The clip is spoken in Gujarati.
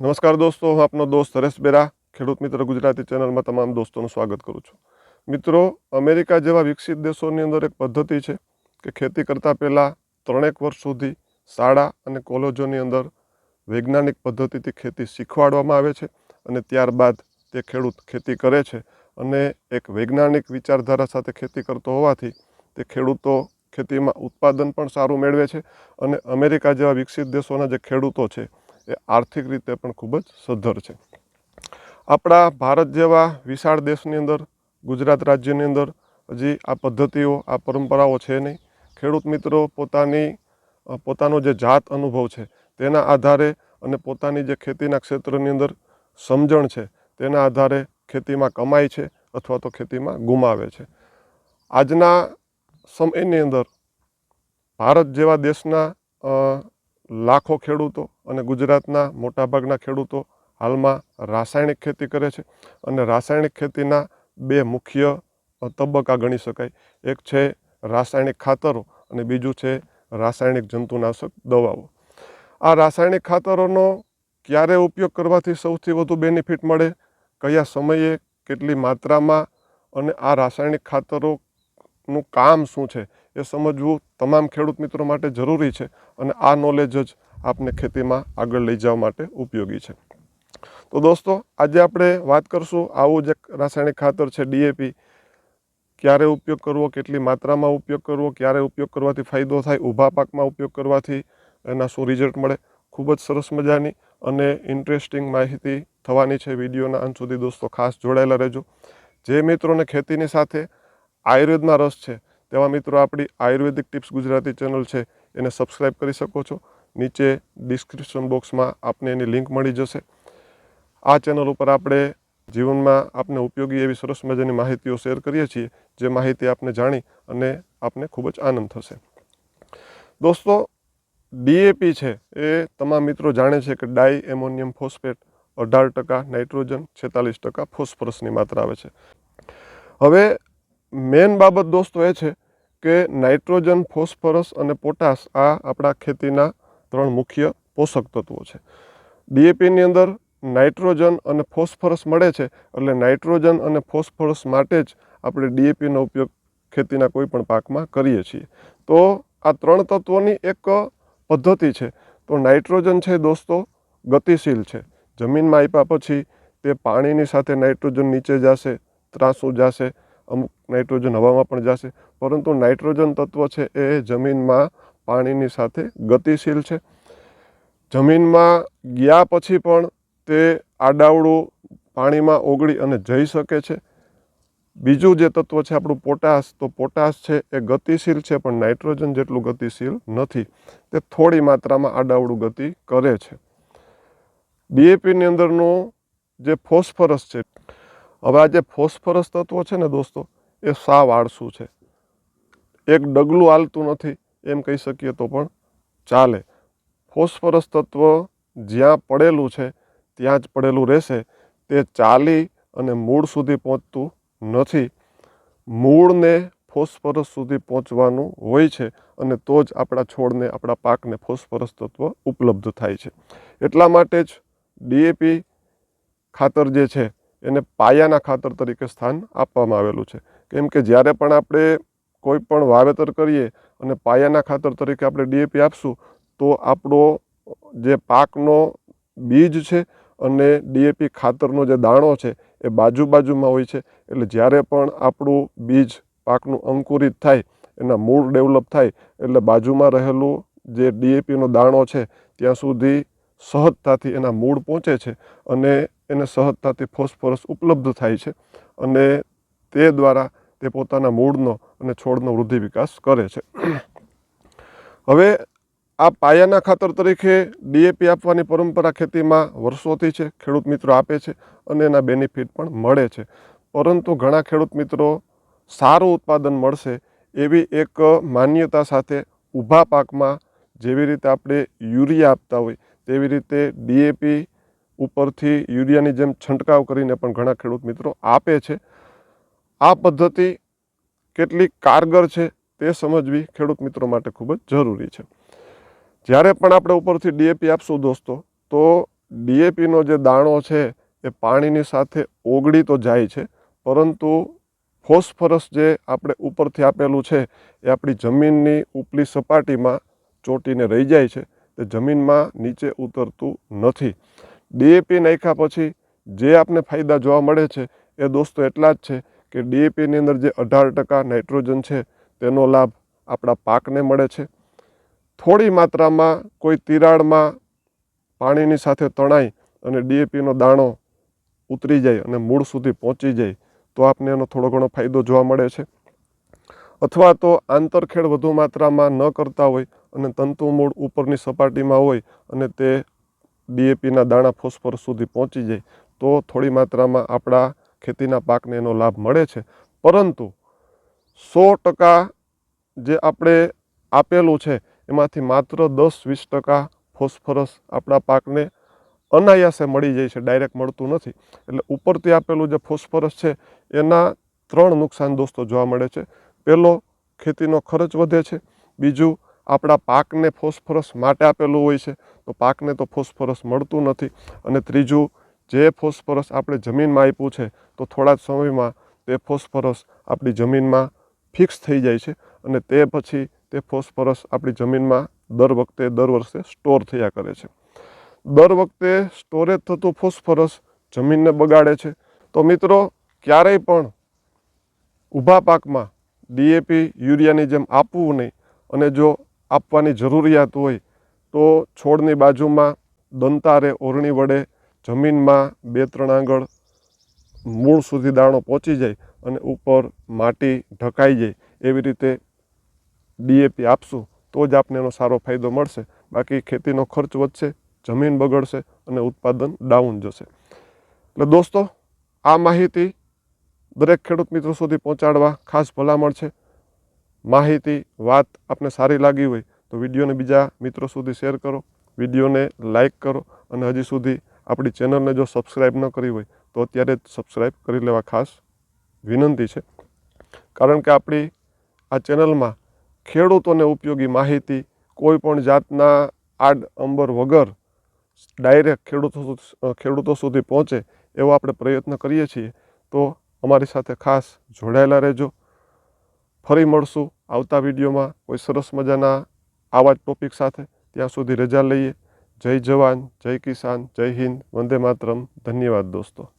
નમસ્કાર દોસ્તો, હું આપનો દોસ્ત હરેશ બેરા, ખેડૂત મિત્ર ગુજરાતી ચેનલમાં તમામ દોસ્તોનું સ્વાગત કરું છું. મિત્રો, અમેરિકા જેવા વિકસિત દેશોની અંદર એક પદ્ધતિ છે કે ખેતી કરતાં પહેલાં ત્રણેક વર્ષ સુધી શાળા અને કોલેજોની અંદર વૈજ્ઞાનિક પદ્ધતિથી ખેતી શીખવાડવામાં આવે છે અને ત્યારબાદ તે ખેડૂત ખેતી કરે છે અને એક વૈજ્ઞાનિક વિચારધારા સાથે ખેતી કરતો હોવાથી તે ખેડૂતો ખેતીમાં ઉત્પાદન પણ સારું મેળવે છે અને અમેરિકા જેવા વિકસિત દેશોના જે ખેડૂતો છે એ આર્થિક રીતે પણ ખૂબ જ સદ્ધર છે. આપણા ભારત જેવા વિશાળ દેશની અંદર, ગુજરાત રાજ્યની અંદર હજી આ પદ્ધતિઓ, આ પરંપરાઓ છે નહીં. ખેડૂત મિત્રો પોતાની પોતાનો જે જાત અનુભવ છે તેના આધારે અને પોતાની જે ખેતીના ક્ષેત્રની અંદર સમજણ છે તેના આધારે ખેતીમાં કમાય છે અથવા તો ખેતીમાં ગુમાવે છે. આજના સમયની અંદર ભારત જેવા દેશના લાખો ખેડૂતો અને ગુજરાતના મોટાભાગના ખેડૂતો હાલમાં રાસાયણિક ખેતી કરે છે અને રાસાયણિક ખેતીના બે મુખ્ય તબક્કા ગણી શકાય. એક છે રાસાયણિક ખાતરો અને બીજું છે રાસાયણિક જંતુનાશક દવાઓ. આ રાસાયણિક ખાતરોનો ક્યારે ઉપયોગ કરવાથી સૌથી વધુ બેનિફિટ મળે, કયા સમયે, કેટલી માત્રામાં અને આ રાસાયણિક ખાતરોનું કામ શું છે એ સમજવું તમામ ખેડૂત મિત્રો માટે જરૂરી છે અને આ નોલેજ જ આપને ખેતીમાં આગળ લઈ જવા માટે ઉપયોગી છે. તો દોસ્તો, આજે આપણે વાત કરશું આવું જ રાસાયણિક ખાતર છે ડીએપી ક્યારે ઉપયોગ કરવો, કેટલી માત્રામાં ઉપયોગ કરવો, ક્યારે ઉપયોગ કરવાથી ફાયદો થાય, ઊભા પાકમાં ઉપયોગ કરવાથી એના શું રિઝલ્ટ મળે, ખૂબ જ સરસ મજાની અને ઇન્ટરેસ્ટિંગ માહિતી થવાની છે વિડીયોના અંત સુધી દોસ્તો ખાસ જોડાયેલા રહેજો. જે મિત્રોને ખેતીની સાથે આયુર્વેદમાં રસ છે તેવા મિત્રો આપણી આયુર્વેદિક ટિપ્સ ગુજરાતી ચેનલ છે, એને સબસ્ક્રાઈબ કરી શકો છો. નીચે ડિસ્ક્રિપ્શન બોક્સમાં આપને એની લિંક મળી જશે. આ ચેનલ ઉપર આપણે જીવનમાં આપને ઉપયોગી એવી સરસ મજાની માહિતીઓ શેર કરીએ છીએ, જે માહિતી આપને જાણી અને આપને ખૂબ જ આનંદ થશે. દોસ્તો ડીએપી છે, એ તમામ મિત્રો જાણે છે કે ડાય એમોનિયમ ફોસ્ફેટ અઢાર ટકા, નાઇટ્રોજન છેતાલીસ ટકા, ફોસ્ફરસની માત્રા આવે છે. હવે મેન બાબત દોસ્તો એ છે કે નાઇટ્રોજન, ફોસ્ફરસ અને પોટાશ આ આપણા ખેતીના ત્રણ મુખ્ય પોષક તત્વો છે. ડીએપીની અંદર નાઇટ્રોજન અને ફોસ્ફરસ મળે છે એટલે નાઇટ્રોજન અને ફોસ્ફરસ માટે જ આપણે ડીએપીનો ઉપયોગ ખેતીના કોઈ પણ પાકમાં કરીએ છીએ. તો આ ત્રણ તત્વોની એક પદ્ધતિ છે. તો નાઇટ્રોજન છે દોસ્તો, ગતિશીલ છે. જમીનમાં આપ્યા પછી તે પાણીની સાથે નાઇટ્રોજન નીચે જશે, ત્રાસું જશે, અમુક નાઇટ્રોજન હવામાં પણ જશે. પરંતુ નાઇટ્રોજન તત્વ છે એ જમીનમાં પાણીની સાથે ગતિશીલ છે. જમીનમાં ગયા પછી પણ તે આડાવડું પાણીમાં ઓગળી અને જઈ શકે છે. બીજું જે તત્વ છે આપણું પોટાશ, તો પોટાશ છે એ ગતિશીલ છે, પણ નાઇટ્રોજન જેટલું ગતિશીલ નથી. તે થોડી માત્રામાં આડાવડું ગતિ કરે છે. ડીએપીની અંદરનું જે ફોસ્ફરસ છે, હવે આ જે ફોસ્ફરસ તત્વ છે ને દોસ્તો, એ સાવ આળસું છે. એક ડગલું હાલતું નથી, એમ કહી શકીએ તો પણ ચાલે. ફોસ્ફરસ તત્વ જ્યાં પડેલું છે, ત્યાં જ પડેલું રહેશે. તે ચાલી અને મૂળ સુધી પહોંચતું નથી. મૂળને ફોસ્ફરસ સુધી પહોંચવાનું હોય છે અને તો જ આપણા છોડને, આપણા પાકને ફોસ્ફરસ તત્વ ઉપલબ્ધ થાય છે. એટલા માટે જ ડીએપી ખાતર જે છે, એને પાયાના ખાતર તરીકે સ્થાન આપવામાં આવેલું છે. કેમ કે જ્યારે પણ આપણે કોઈ પણ વાવેતર કરીએ અને પાયાના ખાતર તરીકે આપણે ડીએપી આપશું, તો આપણો જે પાકનો બીજ છે અને ડીએપી ખાતરનો જે દાણો છે એ બાજુ બાજુમાં હોય છે. એટલે જ્યારે પણ આપણું બીજ પાકનું અંકુરિત થાય, એના મૂળ ડેવલપ થાય, એટલે બાજુમાં રહેલું જે ડીએપીનો દાણો છે, ત્યાં સુધી સહજતાથી એના મૂળ પહોંચે છે અને એને સહજતાથી ફોસ્ફરસ ઉપલબ્ધ થાય છે. અને તે દ્વારા તે પોતાના મૂળનો અને છોડનો વૃદ્ધિ વિકાસ કરે છે. હવે આ પાયાના ખાતર તરીકે ડીએપી આપવાની પરંપરા ખેતીમાં વર્ષોથી છે, ખેડૂત મિત્રો આપે છે અને એના બેનિફિટ પણ મળે છે. પરંતુ ઘણા ખેડૂત મિત્રો સારું ઉત્પાદન મળશે એવી એક માન્યતા સાથે ઊભા પાકમાં જેવી રીતે આપણે યુરિયા આપતા હોય તેવી રીતે ડીએપી ઉપરથી યુરિયાની જેમ છંટકાવ કરીને પણ ઘણા ખેડૂત મિત્રો આપે છે. આ પદ્ધતિ કેટલી કારગર છે તે સમજવી ખેડૂત મિત્રો માટે ખૂબ જ જરૂરી છે. જ્યારે પણ આપણે ઉપરથી ડીએપી આપશું દોસ્તો, તો ડીએપીનો જે દાણો છે એ પાણીની સાથે ઓગળી તો જાય છે, પરંતુ ફોસ્ફરસ જે આપણે ઉપરથી આપેલું છે એ આપણી જમીનની ઉપલી સપાટીમાં ચોંટીને રહી જાય છે, તે જમીનમાં નીચે ઉતરતું નથી. ડીએપી નાખ્યા પછી જે આપને ફાયદા જોવા મળે છે એ દોસ્તો એટલા જ છે કે ડીએપીની અંદર જે અઢાર ટકા નાઇટ્રોજન છે, તેનો લાભ આપણા પાકને મળે છે. થોડી માત્રામાં કોઈ તિરાડમાં પાણીની સાથે તણાઈ અને ડીએપીનો દાણો ઉતરી જાય અને મૂળ સુધી પહોંચી જાય, તો આપને એનો થોડો ઘણો ફાયદો જોવા મળે છે. અથવા તો આંતરખેડ વધુ માત્રામાં ન કરતા હોય અને તંતુ મૂળ ઉપરની સપાટીમાં હોય અને તે ડીએપીના દાણા ફોસ્ફરસ સુધી પહોંચી જાય, તો થોડી માત્રામાં આપણા ખેતીના પાકને એનો લાભ મળે છે. પરંતુ સો ટકા જે આપણે આપેલું છે, એમાંથી માત્ર દસ વીસ ટકા ફોસ્ફરસ આપણા પાકને અનાયાસે મળી જાય છે, ડાયરેક્ટ મળતું નથી. એટલે ઉપરથી આપેલું જે ફોસ્ફરસ છે, એના ત્રણ નુકસાન દોસ્તો જોવા મળે છે. પહેલો ખેતીનો ખર્ચ વધે છે. બીજું, આપણા પાકને ફોસ્ફરસ માટે આપેલું હોય છે, તો પાકને તો ફોસ્ફરસ મળતું નથી. અને ત્રીજું જે ફોસ્ફરસ આપણે જમીનમાં આપ્યું છે, તો થોડા જ સમયમાં તે ફોસ્ફરસ આપણી જમીનમાં ફિક્સ થઈ જાય છે અને તે પછી તે ફોસ્ફરસ આપણી જમીનમાં દર વખતે, દર વર્ષે સ્ટોર થયા કરે છે. દર વખતે સ્ટોરેજ થતું ફોસ્ફરસ જમીનને બગાડે છે. તો મિત્રો, ક્યારેય પણ ઊભા પાકમાં ડીએપી યુરિયાની જેમ આપવું નહીં અને જો આપવાની જરૂરિયાત હોય, તો છોડની બાજુમાં દંતારે ઓરણી વડે જમીનમાં બે ત્રણ આંગળ મૂળ સુધી દાણો પહોંચી જાય અને ઉપર માટી ઢકાઈ જાય એવી રીતે ડીએપી આપશું, તો જ આપને એનો સારો ફાયદો મળશે. બાકી ખેતીનો ખર્ચ વધશે, જમીન બગડશે અને ઉત્પાદન ડાઉન જશે. એટલે દોસ્તો, આ માહિતી દરેક ખેડૂત મિત્રો સુધી પહોંચાડવા ખાસ ભલામણ છે. માહિતી, વાત આપને સારી લાગી હોય તો વિડીયોને બીજા મિત્રો સુધી શેર કરો, વિડીયોને લાઈક કરો અને હજી સુધી આપણી ચેનલને જો સબસ્ક્રાઈબ ન કરી હોય, તો અત્યારે જ સબસ્ક્રાઈબ કરી લેવા ખાસ વિનંતી છે. કારણ કે આપણી આ ચેનલમાં ખેડૂતોને ઉપયોગી માહિતી કોઈ પણ જાતના આડ અંબર વગર ડાયરેક્ટ ખેડૂતો ખેડૂતો સુધી પહોંચે એવો આપણે પ્રયત્ન કરીએ છીએ, તો અમારી સાથે ખાસ જોડાયેલા રહેજો. ફરી મળશું આવતા વિડીયોમાં. કોઈ સરસ મજાના આવા જ ટોપિક સાથે. ત્યાં સુધી રજા લઈએ. જય જવાન જય કિસાન જય હિન્દ વંદે માતરમ. ધન્યવાદ દોસ્તો.